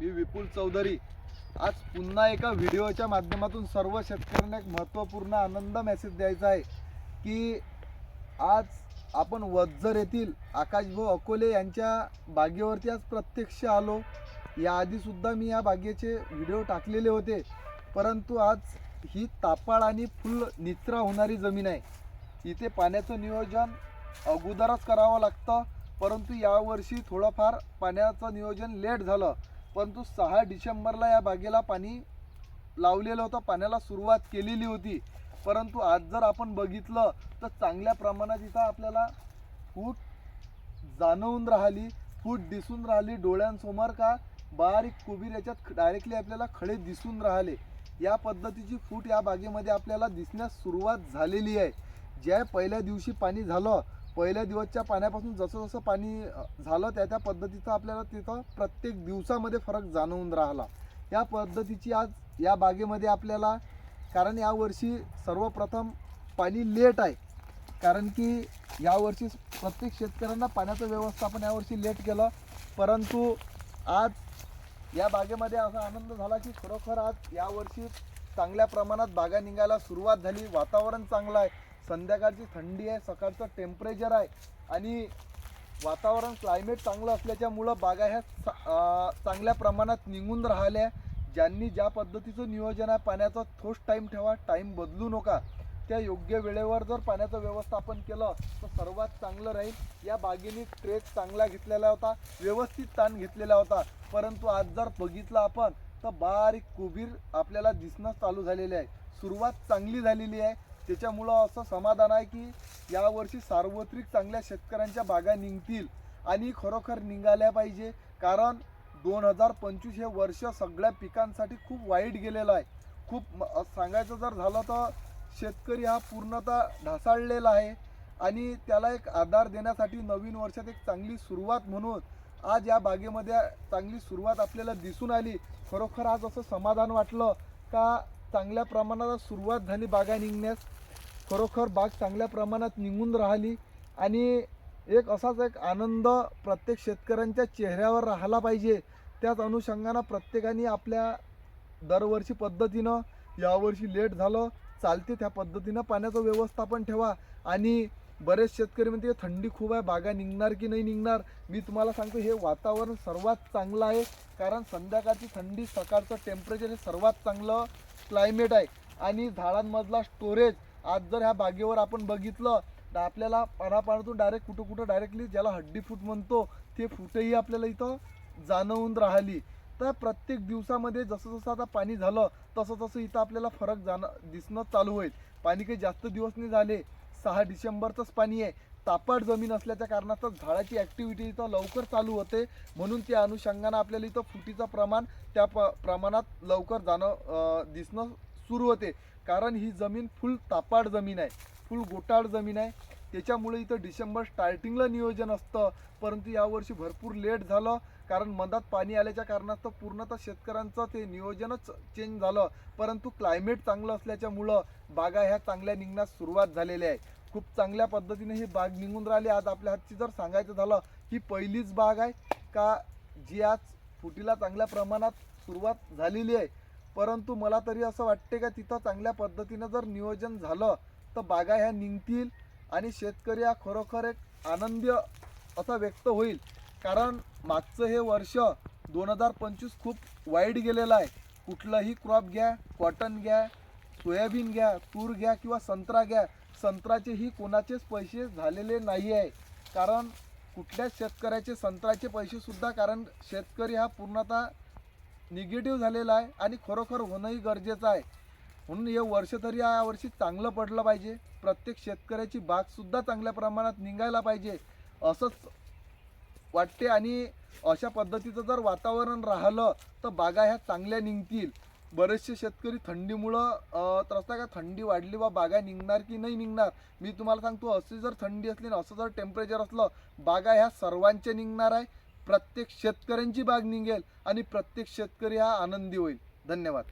मी विपुल चौधरी. आज पुन्हा एका व्हिडिओच्या माध्यमातून सर्व शेतकऱ्यांना एक महत्त्वपूर्ण आनंद मेसेज द्यायचा आहे की आज आपण वज्जर येथील आकाशभाऊ अकोले यांच्या बागेवरती आज प्रत्यक्ष आलो. याआधीसुद्धा मी या बागेचे व्हिडिओ टाकलेले होते परंतु आज ही तापाळ आणि फुल निचरा होणारी जमीन आहे. इथे पाण्याचं नियोजन अगोदरच करावं लागतं परंतु यावर्षी थोडंफार पाण्याचं नियोजन लेट झालं. परंतु सहा डिसेंबरला या बागेला पाणी लावलेलं होतं पाण्याला सुरुवात केलेली होती. परंतु आज जर आपण बघितलं तर चांगल्या प्रमाणात इथं आपल्याला फूट जाणवून राहिली फूट दिसून राहिली डोळ्यांसमोर का बारीक कुबीर याच्यात डायरेक्टली आपल्याला खडे दिसून राहिले. या पद्धतीची फूट या बागेमध्ये आपल्याला दिसण्यास सुरुवात झालेली आहे. ज्या पहिल्या दिवशी पाणी झालं पहिल्या दिवसच्या पाण्यापासून जसं जसं पाणी झालं त्या त्या पद्धतीचा आपल्याला तिथं प्रत्येक दिवसामध्ये फरक जाणवून राहिला. या पद्धतीची आज या बागेमध्ये आपल्याला कारण यावर्षी सर्वप्रथम पाणी लेट आहे. कारण की यावर्षी प्रत्येक शेतकऱ्यांना पाण्याचं व्यवस्थापन यावर्षी लेट केलं. परंतु आज या बागेमध्ये असा आनंद झाला की खरोखर आज यावर्षी चांगल्या प्रमाणात बागा निघायला सुरुवात झाली. वातावरण चांगलं आहे. संध्याकाळची थंडी आहे सकाळचं टेम्परेचर आहे आणि वातावरण क्लायमेट चांगलं असल्याच्यामुळं बागा ह्या चांगल्या प्रमाणात निघून राहिल्या. ज्यांनी ज्या पद्धतीचं नियोजन आहे पाण्याचा ठोस टाईम ठेवा टाईम बदलू नका. त्या योग्य वेळेवर जर पाण्याचं व्यवस्थापन केलं तर सर्वात चांगलं राहील. या बागेने ट्रेक चांगला घेतलेला होता व्यवस्थित ताण घेतलेला होता. परंतु आज जर बघितलं आपण तर बारीक कुबीर आपल्याला दिसणं चालू झालेले आहे. सुरुवात चांगली झालेली आहे. त्याच्यामुळं असं समाधान आहे की यावर्षी सार्वत्रिक चांगल्या शेतकऱ्यांच्या बागा निघतील आणि खरोखर निघाल्या पाहिजे. कारण दोन हजार पंचवीस हे वर्ष सगळ्या पिकांसाठी खूप वाईट गेलेलं आहे. खूप सांगायचं जर झालं तर शेतकरी हा पूर्णतः ढासाळलेला आहे आणि त्याला एक आधार देण्यासाठी नवीन वर्षात एक चांगली सुरुवात म्हणून आज या बागेमध्ये चांगली सुरुवात आपल्याला दिसून आली. खरोखर आज असं समाधान वाटलं का चांगल्या प्रमाणात सुरुवात झाली बागा निघण्यास. खरोखर बाग चांगल्या प्रमाणात निघून राहिली आणि एक असाच एक आनंद प्रत्येक शेतकऱ्यांच्या चेहऱ्यावर राहिला पाहिजे. त्याच अनुषंगानं प्रत्येकाने आपल्या दरवर्षी पद्धतीनं यावर्षी लेट झालं चालते त्या पद्धतीनं पाण्याचं व्यवस्थापन ठेवा. आणि बरेच शेतकरी म्हणते थंडी खूप आहे बागा निघणार की नाही निघणार? मी तुम्हाला सांगतो हे वातावरण सर्वात चांगलं आहे. कारण संध्याकाळची थंडी सकाळचं टेम्परेचर हे सर्वात चांगलं क्लायमेट आहे आणि झाडांमधला स्टोरेज आज जर ह्या बागेवर आपण बघितलं तर आपल्याला पानापानातून डायरेक्ट कुठं कुठं डायरेक्टली ज्याला हड्डी फूट म्हणतो ते फुटंही आपल्याला इथं जाणवून राहिली. तर प्रत्येक दिवसामध्ये जसं जसं आता पाणी झालं तसं तसं इथं आपल्याला फरक जाणं दिसणं चालू होईल. पाणी काही जास्त दिवस नाही झाले. सहा डिसेंबरचंच पाणी आहे. तापट जमीन असल्याच्या कारणास्तव झाडाची ॲक्टिव्हिटी इथं लवकर चालू होते. म्हणून त्या अनुषंगानं आपल्याला इथं फुटीचं प्रमाण त्या प प्रमाणात लवकर जाणं दिसणं सुरू होते. कारण ही जमीन फुल तापाड जमीन आहे. फुल गोटाळ जमीन आहे. त्याच्यामुळे इथं डिसेंबर स्टार्टिंगला नियोजन असतं. परंतु यावर्षी भरपूर लेट झालं. कारण मधात पाणी आल्याच्या कारणास्तव पूर्णतः शेतकऱ्यांचं ते नियोजनच चेंज झालं. परंतु क्लायमेट चांगलं असल्याच्यामुळं बागा ह्या चांगल्या निघण्यास सुरुवात झालेली आहे. खूप चांगल्या पद्धतीने ही बाग निघून राहिली. आज आपल्या हातची जर सांगायचं झालं ही पहिलीच बाग आहे का जी आज फुटीला चांगल्या प्रमाणात सुरुवात झालेली आहे? परंतु मला तरी असं वाटते का तिथं चांगल्या पद्धतीनं जर नियोजन झालं तर बागा ह्या निघतील. आणि शेतकरी हा खरोखर एक आनंद असा व्यक्त होईल. कारण मागचं हे वर्ष दोन हजार पंचवीस खूप वाईट गेलेलं आहे. कुठलंही क्रॉप घ्या कॉटन घ्या सोयाबीन घ्या तूर घ्या किंवा संत्रा घ्या संत्र्याचेही कोणाचेच पैसे झालेले नाही आहे. कारण कुठल्याच शेतकऱ्याचे संत्र्याचे पैसेसुद्धा कारण शेतकरी हा पूर्णतः निगेटिव्ह झालेला आहे आणि खरोखर होणंही गरजेचं आहे. म्हणून हे वर्ष तरी या वर्षी चांगलं पडलं पाहिजे. प्रत्येक शेतकऱ्याची बागसुद्धा चांगल्या प्रमाणात निघायला पाहिजे असंच वाटते. आणि अशा पद्धतीचं जर वातावरण राहिलं तर बागा ह्या चांगल्या निघतील. बरेचसे शेतकरी थंडीमुळं अं, त्रस्त का थंडी वाढली बा बागा निघणार की नाही निघणार? मी तुम्हाला सांगतो अशी जर थंडी असली ना असं जर टेम्परेचर असलं बागा ह्या सर्वांच्या निघणार आहे. प्रत्येक शेतकऱ्यांची बाग निघेल आणि प्रत्येक शेतकरी हा आनंदी होईल. धन्यवाद.